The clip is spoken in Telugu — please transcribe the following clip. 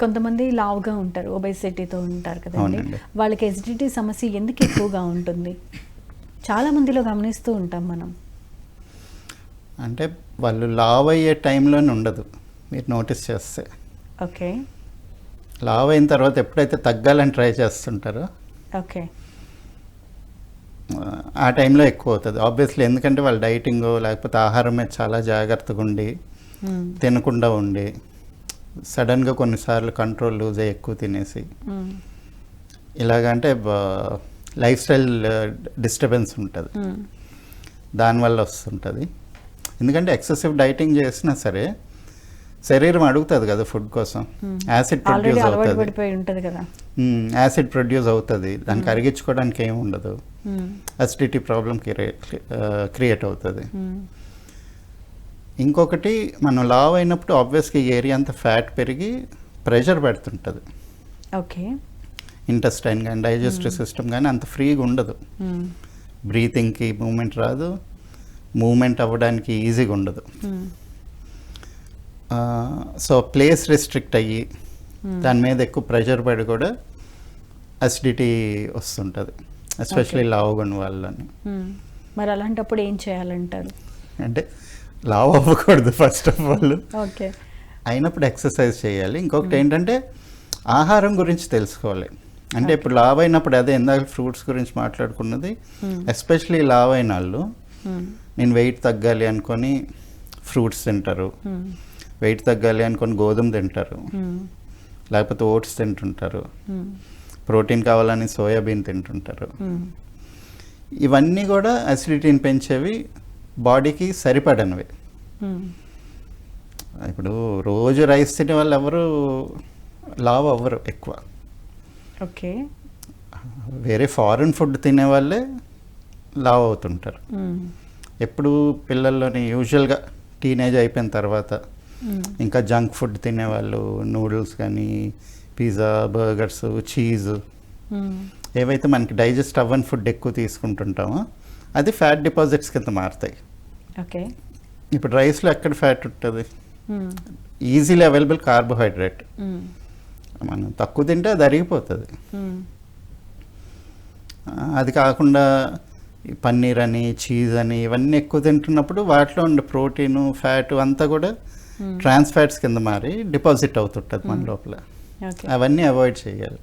కొంతమంది లావుగా ఉంటారు ఒబేసిటీతో ఉంటారు కదండి. వాళ్ళకి ఎసిడిటీ సమస్య ఎందుకు ఎక్కువగా ఉంటుంది? చాలా మందిలో గమనిస్తూ ఉంటాం మనం. అంటే వాళ్ళు లావ్ అయ్యే టైంలోనే ఉండదు మీరు నోటీస్ చేస్తే. ఓకే. లావ్ అయిన తర్వాత ఎప్పుడైతే తగ్గాలని ట్రై చేస్తుంటారో ఓకే. ఆ, టైంలో ఎక్కువ అవుతుంది. ఆబ్వియస్లీ ఎందుకంటే వాళ్ళు డైటింగ్ లేకపోతే ఆహారం మీద చాలా జాగ్రత్తగా ఉండి. తినకుండా ఉండి సడన్గా కొన్నిసార్లు కంట్రోల్ లూజ్ అయ్యి ఎక్కువ తినేసి. ఇలాగంటే లైఫ్ స్టైల్ డిస్టర్బెన్స్ ఉంటుంది. దానివల్ల వస్తుంటుంది. ఎందుకంటే ఎక్సెసివ్ డైటింగ్ చేసినా సరే శరీరం అడుగుతుంది కదా ఫుడ్ కోసం. యాసిడ్ ప్రొడ్యూస్ అవుతుంది. కదా. యాసిడ్ ప్రొడ్యూస్ అవుతుంది. దానికి అరిగించుకోవడానికి ఏమి ఉండదు. అసిడిటీ ప్రాబ్లం క్రియేట్ క్రియేట్ అవుతుంది. ఇంకొకటి మనం లావ్ అయినప్పుడు ఆబ్వియస్గా ఈ ఏరియా అంతా ఫ్యాట్ పెరిగి ప్రెషర్ పెడుతుంటుంది ఓకే ఇంటెస్టైన్ కానీ డైజెస్టివ్ సిస్టమ్ కానీ అంత ఫ్రీగా ఉండదు. బ్రీతింగ్కి మూమెంట్ రాదు మూమెంట్ అవ్వడానికి ఈజీగా ఉండదు. సో ప్లేస్ రెస్ట్రిక్ట్ అయ్యి. దాని మీద ఎక్కువ ప్రెషర్ పడి కూడా అసిడిటీ వస్తుంటుంది ఎస్పెషలీ Okay. లావుగా ఉన్న వాళ్ళని. మరి అలాంటప్పుడు ఏం చేయాలంటారు అంటే లావ్ అవ్వకూడదు ఫస్ట్ ఆఫ్ ఆల్ ఓకే అయినప్పుడు ఎక్సర్సైజ్ చేయాలి ఇంకొకటి ఏంటంటే ఆహారం గురించి తెలుసుకోవాలి అంటే. ఇప్పుడు లావ్ అయినప్పుడు అదే ఇందాక ఫ్రూట్స్ గురించి మాట్లాడుకున్నది. ఎస్పెషలీ లావ్ అయిన వాళ్ళు. నేను వెయిట్ తగ్గాలి అనుకొని ఫ్రూట్స్ తింటారు. వెయిట్ తగ్గాలి అనుకొని గోధుమ తింటారు. లేకపోతే ఓట్స్ తింటుంటారు. ప్రోటీన్ కావాలని సోయాబీన్ తింటుంటారు. ఇవన్నీ కూడా అసిడిటీని పెంచేవి బాడీకి సరిపడనివి. ఇప్పుడు రోజు రైస్ తినే వాళ్ళు ఎవరు లావ్ అవ్వరు ఎక్కువ ఓకే వేరే ఫారిన్ ఫుడ్ తినే వాళ్ళే లావ్ అవుతుంటారు. ఎప్పుడు పిల్లల్లోని యూజువల్గా టీనేజ్ అయిపోయిన తర్వాత. ఇంకా జంక్ ఫుడ్ తినేవాళ్ళు నూడిల్స్ కానీ పిజ్జా బర్గర్స్ చీజ్. ఏవైతే మనకి డైజెస్ట్ అవ్వని ఫుడ్ ఎక్కువ తీసుకుంటుంటామో అది ఫ్యాట్ డిపాజిట్స్ కింద మారుతాయి ఓకే ఇప్పుడు రైస్లో ఎక్కడ ఫ్యాట్ ఉంటుంది మ్మ్. Easily available carbohydrate hmm. మనం తక్కువ తింటే అది అరిగిపోతుంది. ఆ, అది కాకుండా పన్నీర్ అని చీజ్ అని ఇవన్నీ ఎక్కువ తింటున్నప్పుడు వాటిలో ఉండే ప్రోటీన్ ఫ్యాట్ అంతా కూడా మ్మ్. ట్రాన్స్ ఫ్యాట్స్ కింద మారి డిపాజిట్ అవుతుంటుంది మన. లోపల అవన్నీ అవాయిడ్ చేయాలి